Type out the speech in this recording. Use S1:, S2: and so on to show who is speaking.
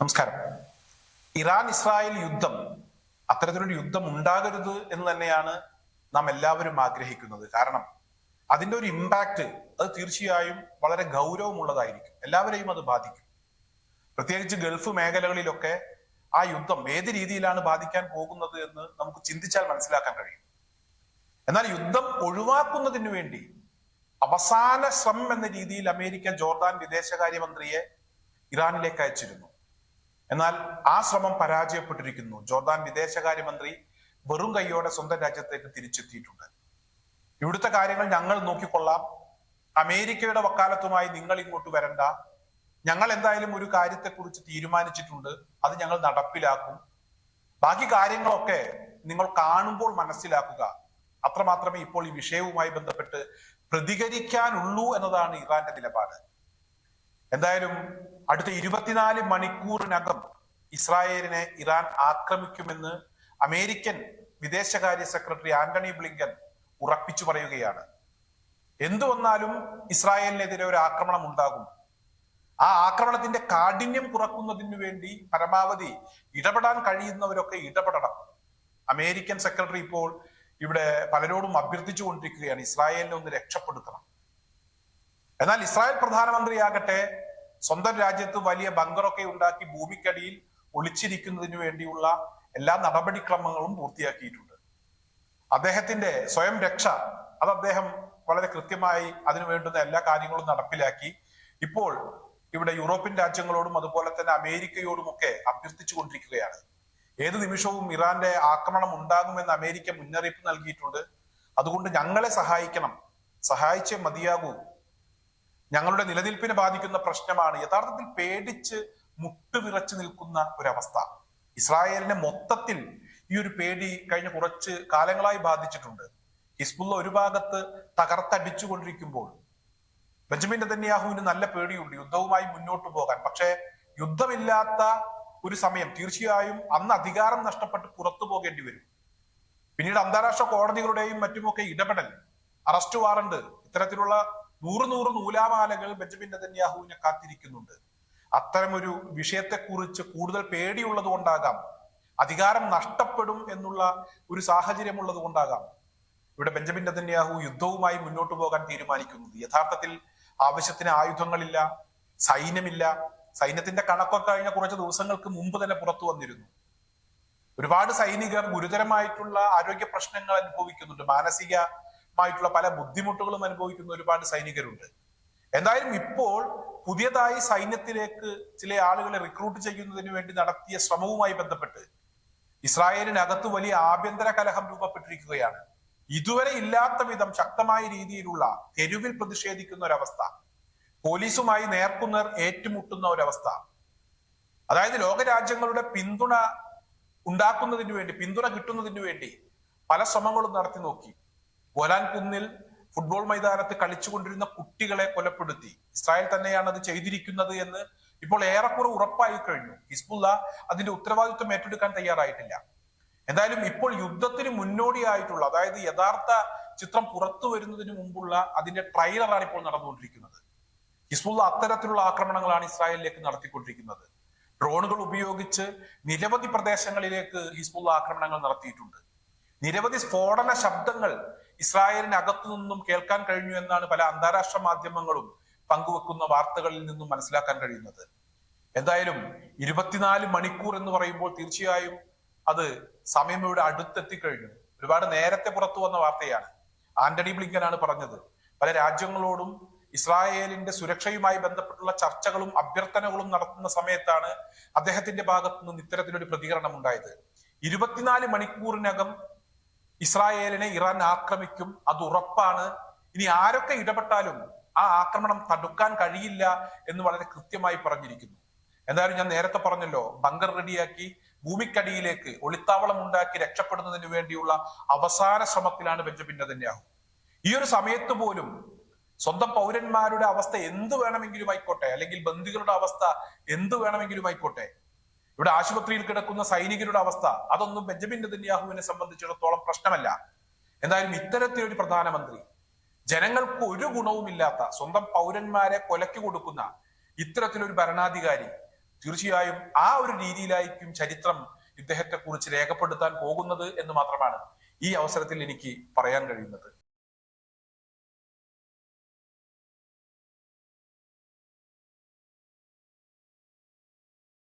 S1: നമസ്കാരം. Iran Israel യുദ്ധം അത്തരത്തിലൊരു യുദ്ധം ഉണ്ടാകരുത് എന്ന് തന്നെയാണ് നാം എല്ലാവരും ആഗ്രഹിക്കുന്നത്. കാരണം അതിന്റെ ഒരു ഇമ്പാക്ട് അത് തീർച്ചയായും വളരെ ഗൗരവമുള്ളതായിരിക്കും. എല്ലാവരെയും അത് ബാധിക്കും. പ്രത്യേകിച്ച് ഗൾഫ് മേഖലകളിലൊക്കെ ആ യുദ്ധം ഏത് രീതിയിലാണ് ബാധിക്കാൻ പോകുന്നത് എന്ന് നമുക്ക് ചിന്തിച്ചാൽ മനസ്സിലാക്കാൻ കഴിയും. എന്നാൽ യുദ്ധം ഒഴിവാക്കുന്നതിന് വേണ്ടി അവസാന ശ്രമം എന്ന രീതിയിൽ അമേരിക്ക ജോർദാൻ വിദേശകാര്യമന്ത്രിയെ ഇറാനിലേക്ക് അയച്ചിരുന്നു. എന്നാൽ ആ ശ്രമം പരാജയപ്പെട്ടിരിക്കുന്നു. ജോർദാൻ വിദേശകാര്യമന്ത്രി വെറും കൈയോടെ സ്വന്തം രാജ്യത്തേക്ക് തിരിച്ചെത്തിയിട്ടുണ്ട്. ഇവിടുത്തെ കാര്യങ്ങൾ ഞങ്ങൾ നോക്കിക്കൊള്ളാം. അമേരിക്കയുടെ വക്കാലത്തുമായി നിങ്ങൾ ഇങ്ങോട്ട് വരണ്ട. ഞങ്ങൾ എന്തായാലും ഒരു കാര്യത്തെക്കുറിച്ച് തീരുമാനിച്ചിട്ടുണ്ട്. അത് ഞങ്ങൾ നടപ്പിലാക്കും. ബാക്കി കാര്യങ്ങളൊക്കെ നിങ്ങൾ കാണുമ്പോൾ മനസ്സിലാക്കുക. അത്രമാത്രമേ ഇപ്പോൾ ഈ വിഷയവുമായി ബന്ധപ്പെട്ട് പ്രതികരിക്കാനുള്ളൂ എന്നതാണ് ഇറാന്റെ നിലപാട്. എന്തായാലും അടുത്ത ഇരുപത്തിനാല് മണിക്കൂറിനകം ഇസ്രായേലിനെ ഇറാൻ ആക്രമിക്കുമെന്ന് അമേരിക്കൻ വിദേശകാര്യ സെക്രട്ടറി ആന്റണി ബ്ലിങ്കൻ ഉറപ്പിച്ചു പറയുകയാണ്. എന്തു വന്നാലും ഇസ്രായേലിനെതിരെ ഒരു ആക്രമണം ഉണ്ടാകും. ആ ആക്രമണത്തിന്റെ കാഠിന്യം കുറക്കുന്നതിന് വേണ്ടി പരമാവധി ഇടപെടാൻ കഴിയുന്നവരൊക്കെ ഇടപെടണം. അമേരിക്കൻ സെക്രട്ടറി ഇപ്പോൾ ഇവിടെ പലരോടും അഭ്യർത്ഥിച്ചു കൊണ്ടിരിക്കുകയാണ് ഇസ്രായേലിനെ ഒന്ന് രക്ഷപ്പെടുത്തണം. എന്നാൽ ഇസ്രായേൽ പ്രധാനമന്ത്രിയാകട്ടെ സ്വന്തം രാജ്യത്ത് വലിയ ബങ്കറൊക്കെ ഉണ്ടാക്കി ഭൂമിക്കടിയിൽ ഒളിച്ചിരിക്കുന്നതിന് വേണ്ടിയുള്ള എല്ലാ നടപടിക്രമങ്ങളും പൂർത്തിയാക്കിയിട്ടുണ്ട്. അദ്ദേഹത്തിന്റെ സ്വയം രക്ഷ അത് അദ്ദേഹം വളരെ കൃത്യമായി അതിനു വേണ്ടുന്ന എല്ലാ കാര്യങ്ങളും നടപ്പിലാക്കി. ഇപ്പോൾ ഇവിടെ യൂറോപ്യൻ രാജ്യങ്ങളോടും അതുപോലെ തന്നെ അമേരിക്കയോടുമൊക്കെ അഭ്യർത്ഥിച്ചു കൊണ്ടിരിക്കുകയാണ്. ഏത് നിമിഷവും ഇറാന്റെ ആക്രമണം ഉണ്ടാകുമെന്ന് അമേരിക്ക മുന്നറിയിപ്പ് നൽകിയിട്ടുണ്ട്. അതുകൊണ്ട് ഞങ്ങളെ സഹായിക്കണം. സഹായിച്ചേ മതിയാകൂ. ഞങ്ങളുടെ നിലനിൽപ്പിനെ ബാധിക്കുന്ന പ്രശ്നമാണ് യഥാർത്ഥത്തിൽ പേടിച്ച് മുട്ടുവിറച്ചു നിൽക്കുന്ന ഒരവസ്ഥ. ഇസ്രായേലിനെ മൊത്തത്തിൽ ഈ ഒരു പേടി കഴിഞ്ഞ കുറച്ച് കാലങ്ങളായി ബാധിച്ചിട്ടുണ്ട്. ഹിസ്ബുള്ള ഒരു ഭാഗത്ത് തകർത്തടിച്ചുകൊണ്ടിരിക്കുമ്പോൾ ബെഞ്ചമിൻ നെതന്യാഹുവിന് നല്ല പേടിയുണ്ട്. യുദ്ധവുമായി മുന്നോട്ട് പോകാൻ. പക്ഷേ യുദ്ധമില്ലാത്ത ഒരു സമയം തീർച്ചയായും അന്ന് അധികാരം നഷ്ടപ്പെട്ട് പുറത്തു പോകേണ്ടി വരും. പിന്നീട് അന്താരാഷ്ട്ര കോടതികളുടെയും മറ്റുമൊക്കെ ഇടപെടൽ അറസ്റ്റ് വാറണ്ട് ഇത്തരത്തിലുള്ള നൂറ് നൂറ് നൂലാമാലകൾ ബെഞ്ചമിൻ നെതന്യാഹുവിനെ കാത്തിരിക്കുന്നുണ്ട്. അത്തരമൊരു വിഷയത്തെക്കുറിച്ച് കൂടുതൽ പേടിയുള്ളത് കൊണ്ടാകാം അധികാരം നഷ്ടപ്പെടും എന്നുള്ള ഒരു സാഹചര്യം ഉള്ളത് കൊണ്ടാകാം ഇവിടെ ബെഞ്ചമിൻ നെതന്യാഹു യുദ്ധവുമായി മുന്നോട്ട് പോകാൻ തീരുമാനിക്കുന്നത്. യഥാർത്ഥത്തിൽ ആവശ്യത്തിന് ആയുധങ്ങളില്ല സൈന്യമില്ല. സൈന്യത്തിന്റെ കണക്കൊക്കെ കഴിഞ്ഞ കുറച്ച് ദിവസങ്ങൾക്ക് മുമ്പ് തന്നെ പുറത്തു വന്നിരുന്നു. ഒരുപാട് സൈനികർ ഗുരുതരമായിട്ടുള്ള ആരോഗ്യ പ്രശ്നങ്ങൾ അനുഭവിക്കുന്നുണ്ട്. മാനസികമായിട്ടുള്ള പല ബുദ്ധിമുട്ടുകളും അനുഭവിക്കുന്ന ഒരുപാട് സൈനികരുണ്ട്. എന്തായാലും ഇപ്പോൾ പുതിയതായി സൈന്യത്തിലേക്ക് ചില ആളുകളെ റിക്രൂട്ട് ചെയ്യുന്നതിന് വേണ്ടി നടത്തിയ ശ്രമവുമായി ബന്ധപ്പെട്ട് ഇസ്രായേലിനകത്ത് വലിയ ആഭ്യന്തര കലഹം രൂപപ്പെട്ടിരിക്കുകയാണ്. ഇതുവരെ ഇല്ലാത്ത വിധം ശക്തമായ രീതിയിലുള്ള തെരുവിൽ പ്രതിഷേധിക്കുന്ന ഒരവസ്ഥ പോലീസുമായി നേർക്കുനേർ ഏറ്റുമുട്ടുന്ന ഒരവസ്ഥ. അതായത് ലോകരാജ്യങ്ങളുടെ പിന്തുണ ഉണ്ടാക്കുന്നതിന് വേണ്ടി പിന്തുണ കിട്ടുന്നതിന് വേണ്ടി പല ശ്രമങ്ങളും നടത്തി നോക്കി. ഗോലാൻ കുന്നിൽ ഫുട്ബോൾ മൈതാനത്ത് കളിച്ചുകൊണ്ടിരുന്ന കുട്ടികളെ കൊലപ്പെടുത്തി. ഇസ്രായേൽ തന്നെയാണ് അത് ചെയ്തിരിക്കുന്നത് എന്ന് ഇപ്പോൾ ഏറെക്കുറെ ഉറപ്പായി കഴിഞ്ഞു. ഹിസ്ബുല്ല അതിന്റെ ഉത്തരവാദിത്വം ഏറ്റെടുക്കാൻ തയ്യാറായിട്ടില്ല. എന്തായാലും ഇപ്പോൾ യുദ്ധത്തിന് മുന്നോടിയായിട്ടുള്ള അതായത് യഥാർത്ഥ ചിത്രം പുറത്തു വരുന്നതിന് മുമ്പുള്ള അതിന്റെ ട്രailer-ആണ് ഇപ്പോൾ നടന്നുകൊണ്ടിരിക്കുന്നത്. ഹിസ്ബുള്ള അത്തരത്തിലുള്ള ആക്രമണങ്ങളാണ് ഇസ്രായേലിലേക്ക് നടത്തിക്കൊണ്ടിരിക്കുന്നത്. ഡ്രോണുകൾ ഉപയോഗിച്ച് നിരവധി പ്രദേശങ്ങളിലേക്ക് ഹിസ്ബുള്ള ആക്രമണങ്ങൾ നടത്തിയിട്ടുണ്ട്. നിരവധി സ്ഫോടന ശബ്ദങ്ങൾ ഇസ്രായേലിനകത്തു നിന്നും കേൾക്കാൻ കഴിഞ്ഞു എന്നാണ് പല അന്താരാഷ്ട്ര മാധ്യമങ്ങളും പങ്കുവെക്കുന്ന വാർത്തകളിൽ നിന്നും മനസ്സിലാക്കാൻ കഴിയുന്നത്. എന്തായാലും ഇരുപത്തിനാല് മണിക്കൂർ എന്ന് പറയുമ്പോൾ തീർച്ചയായും അത് സമയം ഇവിടെ അടുത്തെത്തിക്കഴിഞ്ഞു. ഒരുപാട് നേരത്തെ പുറത്തു വന്ന വാർത്തയാണ്. ആന്റണി ബ്ലിങ്കൻ ആണ് പറഞ്ഞത്. പല രാജ്യങ്ങളോടും ഇസ്രായേലിന്റെ സുരക്ഷയുമായി ബന്ധപ്പെട്ടുള്ള ചർച്ചകളും അഭ്യർത്ഥനകളും നടത്തുന്ന സമയത്താണ് അദ്ദേഹത്തിന്റെ ഭാഗത്തു നിന്ന് ഇത്തരത്തിലൊരു പ്രതികരണം ഉണ്ടായത്. ഇരുപത്തിനാല് മണിക്കൂറിനകം ഇസ്രായേലിനെ ഇറാൻ ആക്രമിക്കും അത് ഉറപ്പാണ്. ഇനി ആരൊക്കെ ഇടപെട്ടാലും ആ ആക്രമണം തടുക്കാൻ കഴിയില്ല എന്ന് വളരെ കൃത്യമായി പറഞ്ഞിരിക്കുന്നു. എന്തായാലും ഞാൻ നേരത്തെ പറഞ്ഞല്ലോ ബങ്കർ റെഡിയാക്കി ഭൂമിക്കടിയിലേക്ക് ഒളിത്താവളം ഉണ്ടാക്കി രക്ഷപ്പെടുന്നതിന് വേണ്ടിയുള്ള അവസാന ശ്രമത്തിലാണ് ബെഞ്ചമിൻ നെതന്യാഹു. ഈ ഒരു സമയത്ത് പോലും സ്വന്തം പൗരന്മാരുടെ അവസ്ഥ എന്ത് വേണമെങ്കിലും ആയിക്കോട്ടെ അല്ലെങ്കിൽ ബന്ധുക്കളുടെ അവസ്ഥ എന്ത് വേണമെങ്കിലും ആയിക്കോട്ടെ ഇവിടെ ആശുപത്രിയിൽ കിടക്കുന്ന സൈനികരുടെ അവസ്ഥ അതൊന്നും ബെഞ്ചമിൻ നെതന്യാഹുവിനെ സംബന്ധിച്ചിടത്തോളം പ്രശ്നമല്ല. എന്തായാലും ഇത്തരത്തിലൊരു പ്രധാനമന്ത്രി ജനങ്ങൾക്ക് ഒരു ഗുണവുമില്ലാത്ത സ്വന്തം പൗരന്മാരെ കൊലയ്ക്ക് കൊടുക്കുന്ന ഇത്തരത്തിലൊരു ഭരണാധികാരി തീർച്ചയായും ആ ഒരു രീതിയിലായിരിക്കും ചരിത്രം ഇദ്ദേഹത്തെ കുറിച്ച് രേഖപ്പെടുത്താൻ പോകുന്നത് എന്ന് മാത്രമാണ് ഈ അവസരത്തിൽ എനിക്ക് പറയാൻ കഴിയുന്നത്.